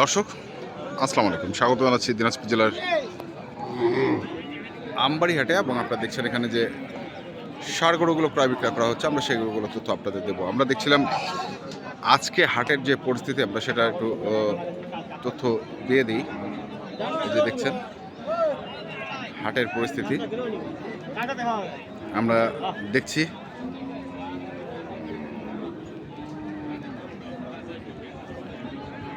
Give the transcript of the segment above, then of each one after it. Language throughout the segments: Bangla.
দর্শক, আসসালামু আলাইকুম। স্বাগত জানাচ্ছি দিনাজপুর জেলার আমবাড়িহাটে এবং আপনারা দেখছেন এখানে যে সার গরুগুলো ক্রয় বিক্রয় করা হচ্ছে, আমরা সেই তথ্য আপনাদের দেবো। আমরা দেখছিলাম আজকে হাটের যে পরিস্থিতি, আমরা সেটা একটু তথ্য দিয়ে দিই। যে দেখছেন, হাটের পরিস্থিতি। আমরা দেখছি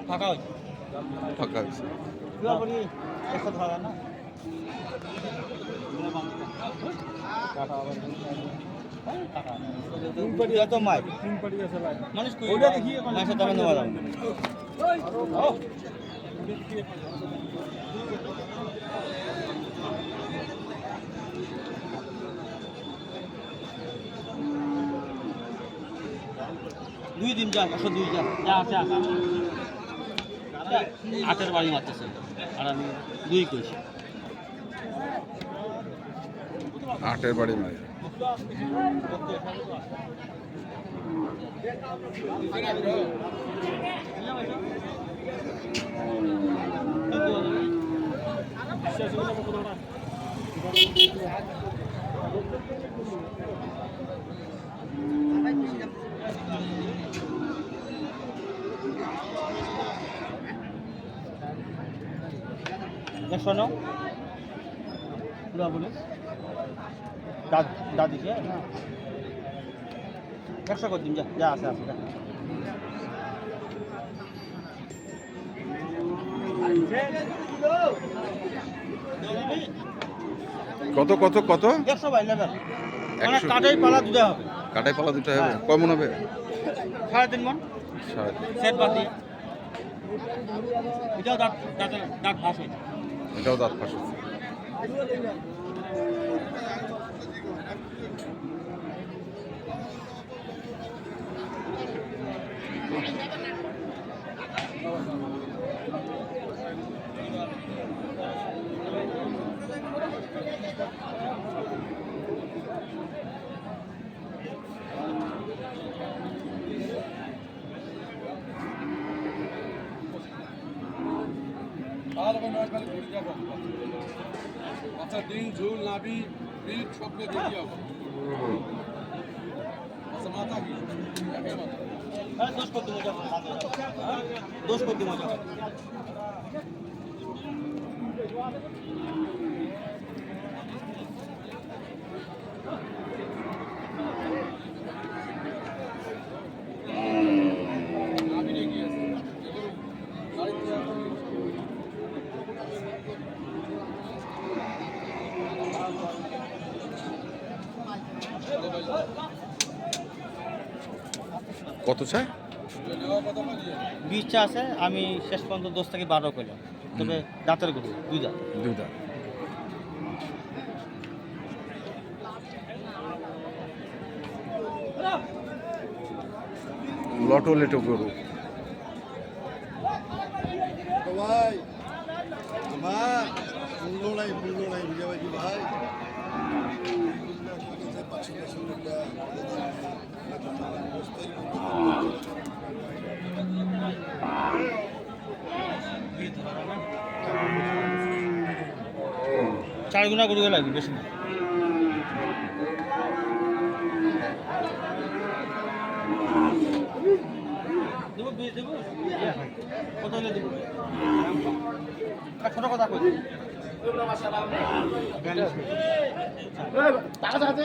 গাছ ফাঁকা হয়েছে। ফাঁকা হয়েছে। দুই দিন যা একশো দুই যা যা আছে আছে আটের বাড়ি মারতেছে। আর আমি দুই কইছি। আটের বাড়ি মারি। একশো নাও পুরা বলে দাদ দাদিকে একশো করে দিন যা যা আছে আছে কত কত কত? একশো নেবেন মানে। কাটাই পালা দুটা হবে। কাটাই পালা দুটো হবে। কমন হবে? সাড়ে তিন মন। সাড়ে তিন। সেট বাদ দিয়ে এটাও দাঁত দাঁত দাঁত ফাঁস হয়েছে এটাও দাঁত ফাঁস আচ্ছা ডিম ঝুল নাবি পিঠ সবগুলো দেখি হবে আচ্ছা মাথা কি? দোষ করতে মজা দোষ করতে মজা নাবি রেখে আছে এগুলো সাড়ে তিন হাজার করে। কত কথা বলি বীজটা আছে আমি শেষ পর্যন্ত দশ থেকে বারো করলাম তবে দাঁতের গরু দুই দাঁত। দুই দাঁত। লটো লেটো গরু। ভাই চার গুণা গরু লাগবে বেশি না। ছোট কথা কই? দেওয়া যাবে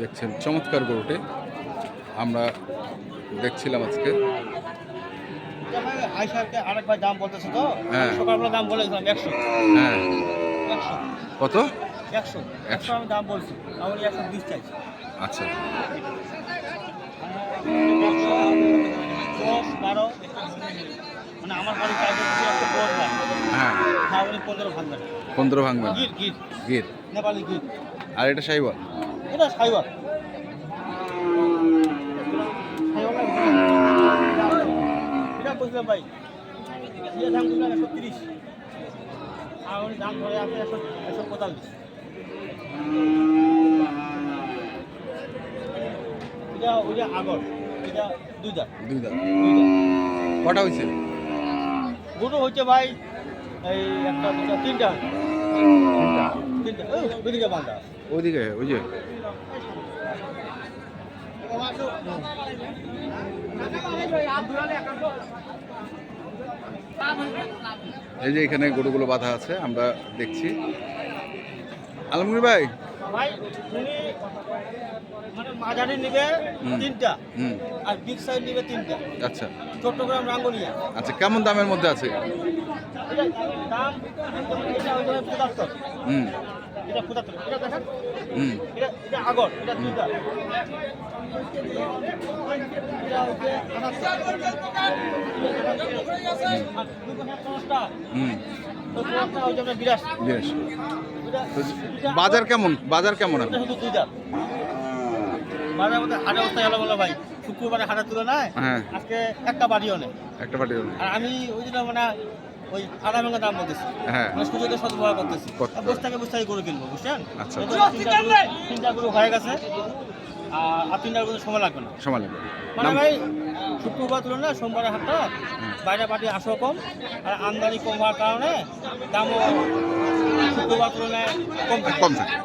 দেখছেন চমৎকার গরুটি। আমরা দেখছিলাম আজকে। হ্যাঁ। হ্যাঁ। কত? আচ্ছা। মানে হ্যাঁ। হ্যাঁ। পনেরো ভাঙবেন। গিট গির। আর এটা সাইবার? এটা সাইবার। ভাই। এটা দাম বুঝলাম একশো তিরিশ আর দাম ধরে আছে একশো একশো পঁয়তাল্লিশ। এটা ওইটা আগর। এটা দুই দাম দুইটা কটা হয়েছে দুটো হচ্ছে ভাই এই একটা দুটা তিনটা। তিনটা। ওইদিকে বান্ধা ওইদিকে ওই যে। এই যে এখানে গরুগুলো বাধা আছে আমরা দেখছি। আলমগীর ভাই? ভাই উনি মানে মাঝারি নিবে তিনটা হুম। আর বিগ সাইজ নিবে তিনটা। আচ্ছা। চট্টগ্রাম রাঙ্গুনিয়া আচ্ছা কেমন দামের মধ্যে আছে? দাম হুম। এটা পঁচাত্তর এটা দেখেন এটা এটা আগর এটা দুইটা বাজার কেমন? বাজার কেমন বাজার মধ্যে হাটের অবস্থা গেল বলো ভাই। শুক্রবারে হাটের তুলনায় হ্যাঁ। আজকে একটা বাড়িও নেই। একটা হলো। আর আমি ওই জন্য মানে ওই আধা ভাঙা দাম বলতেছি। হ্যাঁ। মানে সুযোগের সদ্ব্যবহার করতেছি। করতে বসে থেকে বসে গরু কিনবো বুঝছেন? আচ্ছা। তিনটা গরু- হয়ে গেছে। আর আর তিনটা গরু সময় লাগবে না। সময় লাগবে। মানে ভাই শুক্রবার তুলনায় সোমবারে হাটটা বাইরে পাটি আসো কম আর আমদানি কম হওয়ার কারণে দামও শুক্রবার তুলনায় কম কম থাকে।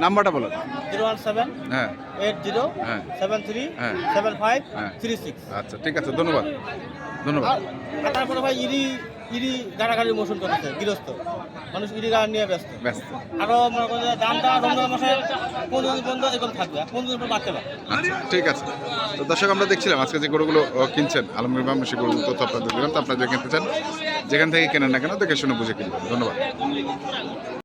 নাম্বারটা বলো। জিরো ওয়ান সেভেন হ্যাঁ। এইট জিরো হ্যাঁ। সেভেন থ্রি হ্যাঁ। সেভেন ফাইভ হ্যাঁ। Three six. আচ্ছা ঠিক আছে ধন্যবাদ। ধন্যবাদ। তারপরে ভাই ইরি ইরি গাড়াগাড়ি মোশন করতেছে গৃহস্থ। মানুষ ইডি গাড়ি নিয়ে ব্যস্ত। ব্যস্ত। আরও মনে করেন দামটা রমজান মাসে পনেরো দিন পর্যন্ত এরকম থাকবে পনেরো দিন পর বাড়তে পারে আচ্ছা ঠিক আছে। তো দর্শক আমরা দেখছিলাম আজকে যে গরুগুলো কিনছেন আলমগীর বাম সে গরুগুলো তথ্য আপনাদের দিলাম। তো আপনারা যে কিনতে চান যেখান থেকে কেনেন না কেন দেখে শুনে বুঝে কিনবেন। ধন্যবাদ।